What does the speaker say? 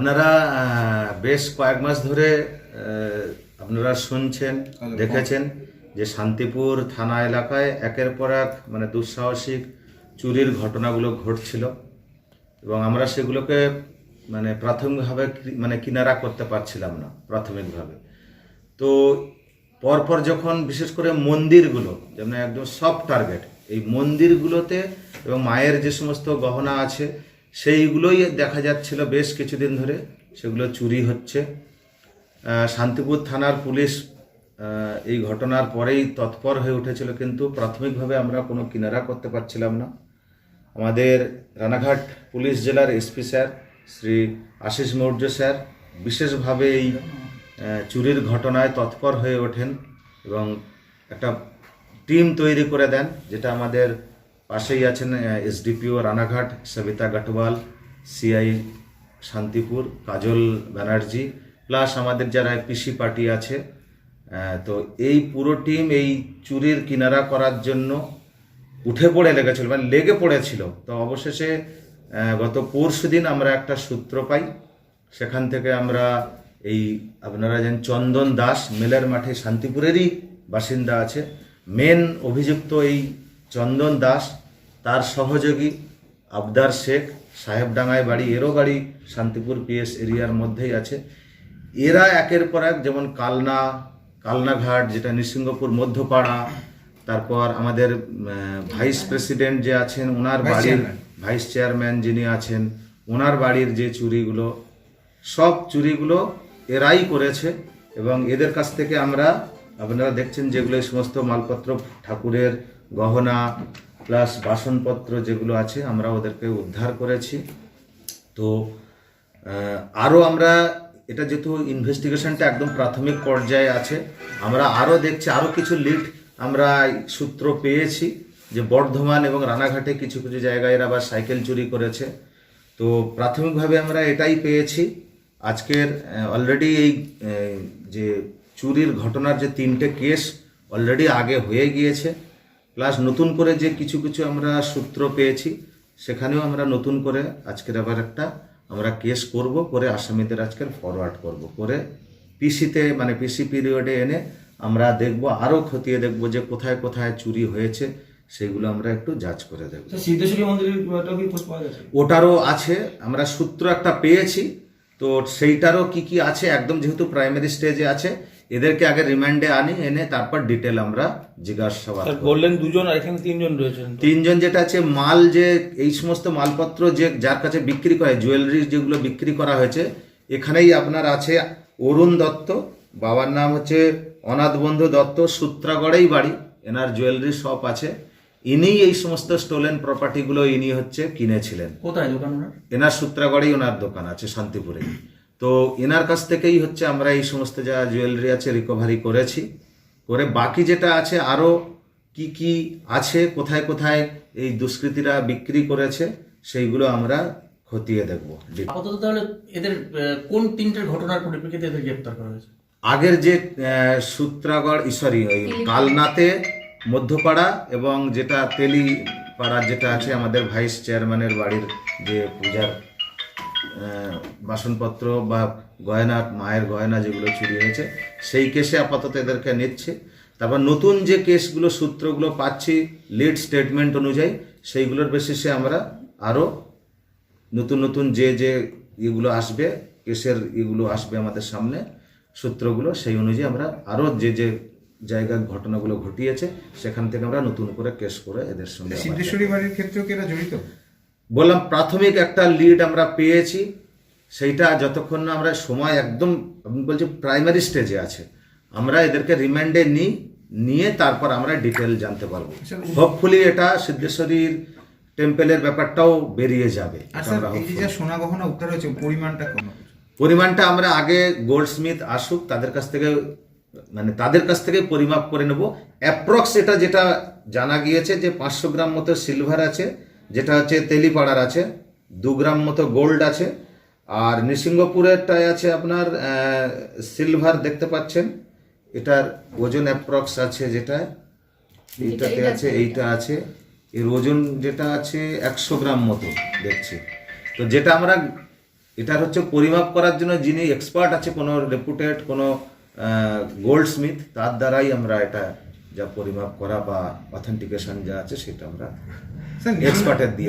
আপনারা বেশ কয়েক মাস ধরে আপনারা শুনছেন দেখেছেন যে শান্তিপুর থানা এলাকায় একের পর এক মানে দুঃসাহসিক চুরির ঘটনাগুলো ঘটছিল এবং আমরা সেগুলোকে মানে প্রাথমিকভাবে মানে কিনারা করতে পারছিলাম না প্রাথমিকভাবে। তো পরপর যখন বিশেষ করে মন্দিরগুলো যেমন একদম সব টার্গেট এই মন্দিরগুলোতে এবং মায়ের যে সমস্ত গহনা আছে সেইগুলোই দেখা যাচ্ছিল বেশ কিছুদিন ধরে। সেগুলো চুরি হচ্ছে। শান্তিপুর থানার পুলিশ এই ঘটনার পরেই তৎপর হয়ে উঠেছিল, কিন্তু প্রাথমিকভাবে আমরা কোনো কিনারা করতে পারছিলাম না। আমাদের রানাঘাট পুলিশ জেলার SP sir, Shri Ashis Maurya sir, বিশেষভাবে এই চুরির ঘটনায় তৎপর হয়ে ওঠেন এবং একটা টিম তৈরি করে দেন, যেটা আমাদের পাশেই আছেন SDPO Ranaghat, Sabita Gatwal CI Shantipur, Kajal Banerjee, plus আমাদের যারা পিসি পার্টি আছে তো এই পুরো টিম এই চুরির কিনারা করার জন্য উঠে পড়ে লেগেছিল মানে লেগে পড়েছিল। তো অবশেষে গত পরশু দিন আমরা একটা সূত্র পাই, সেখান থেকে আমরা এই আপনারা যেন চন্দন দাস, মেলের মাঠে শান্তিপুরেরই বাসিন্দা আছে। মেন অভিযুক্ত এই চন্দন দাস তার সহযোগী আবদার শেখ সাহেবডাঙ্গায় বাড়ি এরও বাড়ি শান্তিপুর পিএস এরিয়ার মধ্যেই আছে। এরা একের পর এক যেমন কালনা কালনাঘাট যেটা নৃসিংহপুর মধ্যপাড়া তারপর আমাদের ভাইস প্রেসিডেন্ট যে আছেন ওনার বাড়ির ভাইস চেয়ারম্যান যিনি আছেন ওনার বাড়ির যে চুরিগুলো সব চুরিগুলো এরাই করেছে এবং এদের কাছ থেকে আমরা আপনারা দেখছেন যেগুলো এই সমস্ত মালপত্র ঠাকুরের গহনা প্লাস বাসনপত্র যেগুলো আছে, আমরা ওদেরকে উদ্ধার করেছি। তো আরও আমরা, এটা যেহেতু ইনভেস্টিগেশনটা একদম প্রাথমিক পর্যায়ে আছে, আমরা আরও দেখছি আরও কিছু লিড আমরা সূত্র পেয়েছি যে বর্ধমান এবং রানাঘাটে কিছু কিছু জায়গায় এরা আবার সাইকেল চুরি করেছে। তো প্রাথমিকভাবে আমরা এটাই পেয়েছি। আজকের অলরেডি এই যে চুরির ঘটনার যে তিনটে কেস অলরেডি আগে হয়ে গিয়েছে। প্লাস নতুন করে যে কিছু কিছু আমরা সূত্র পেয়েছি সেখানেও আমরা নতুন করে আজকের আবার একটা আমরা কেস করব করে আসামিদের আজকের ফরওয়ার্ড করব করে পিসিতে মানে পিসি পিরিয়ডে এনে আমরা দেখব আরও খতিয়ে দেখব যে কোথায় কোথায় চুরি হয়েছে সেগুলো আমরা একটু যাচ করে দেখব। গেছে? ওটারও আছে আমরা সূত্র একটা পেয়েছি তো সেইটারও কি কি আছে একদম যেহেতু প্রাইমারি স্টেজে আছে এদেরকে আগে রিমান্ডে আনি এনে তারপর ডিটেল আমরা জিজ্ঞাসাবাদ। বললেন দুজন আর এখানে তিনজন রয়েছেন। তিনজন যেটা আছে মাল যে এই সমস্ত মালপত্র যে যার কাছে বিক্রি করে জুয়েলারি যেগুলো বিক্রি করা হয়েছে এখানেই আপনার আছে অরুণ দত্ত বাবার নাম হচ্ছে অনাথ বন্ধু দত্ত সূত্রাগড়েই বাড়ি এনার জুয়েলারি শপ আছে। ইনি এই সমস্ত স্টোলেন প্রপার্টিগুলো ইনি হচ্ছে কিনেছিলেন। কোথায় দোকান এনার সূত্রাগড়েই ওনার দোকান আছে শান্তিপুরে। তো এনার কাছ থেকেই হচ্ছে আমরা এই সমস্ত যা জুয়েলারি আছে রিকভারি করেছি। করে বাকি যেটা আছে আরও কি কি আছে কোথায় কোথায় এই দুষ্কৃতীরা বিক্রি করেছে সেইগুলো আমরা খতিয়ে দেখব। আপাতত তাহলে এদের কোন তিনটের ঘটনার পরিপ্রেক্ষিতে এদের গ্রেপ্তার করা হয়েছে? আগের যে সূত্রাগড় সরি ওই কালনাতে মধ্যপাড়া এবং যেটা তেলিপাড়া যেটা আছে আমাদের ভাইস চেয়ারম্যানের বাড়ির যে পূজার বাসনপত্র বা গয়না মায়ের গয়না যেগুলো চুরি হয়েছে সেই কেসে আপাতত এদেরকে নিচ্ছে। তারপর নতুন যে কেসগুলো সূত্রগুলো পাচ্ছি লিড স্টেটমেন্ট অনুযায়ী সেইগুলোর বেসিসে আমরা আরও নতুন নতুন যে যে ইগুলো আসবে কেসের ইগুলো আসবে আমাদের সামনে সূত্রগুলো সেই অনুযায়ী আমরা আরও যে যে জায়গায় ঘটনাগুলো ঘটিয়েছে সেখান থেকে আমরা নতুন করে কেস করে এদের সঙ্গে সিদ্ধেশ্বরী বাড়ির ক্ষেত্রেও কি এরা জড়িত? বললাম প্রাথমিক একটা লিড আমরা পেয়েছি। সেইটা যতক্ষণ না আমরা সময় একদম আমি বলছি প্রাইমারি স্টেজে আছে। আমরা এদেরকে রিমান্ডে নিই নিয়ে তারপর আমরা ডিটেল জানতে পারব। হোপফুলি এটা সিদ্ধেশ্বরীর টেম্পেলের ব্যাপারটাও বেরিয়ে যাবে। যে সোনা গহনা উদ্ধার হয়েছে পরিমাণটা পরিমাণটা আমরা আগে গোল্ডস্মিথ আসুক তাদের কাছ থেকে মানে তাদের কাছ থেকে পরিমাপ করে নেব। অ্যাপ্রক্স এটা যেটা জানা গিয়েছে যে পাঁচশো গ্রাম মতো সিলভার আছে। যেটা হচ্ছে তেলিপাড়ার আছে দু গ্রাম মতো গোল্ড আছে আর নৃসিংহপুরেরটায় আছে আপনার সিলভার দেখতে পাচ্ছেন। এটার ওজন অ্যাপ্রক্স আছে যেটা এইটাতে আছে এইটা আছে। এর ওজন যেটা আছে একশো গ্রাম মতো দেখছি। তো যেটা আমরা এটার হচ্ছে পরিমাপ করার জন্য যিনি এক্সপার্ট আছে কোনো রেপুটেড কোনো গোল্ড স্মিথ তার দ্বারাই আমরা এটা যা পরিমাপ করা বা অথেন্টিকেশন যা আছে সেটা আমরা এক্সপার্টের দিয়ে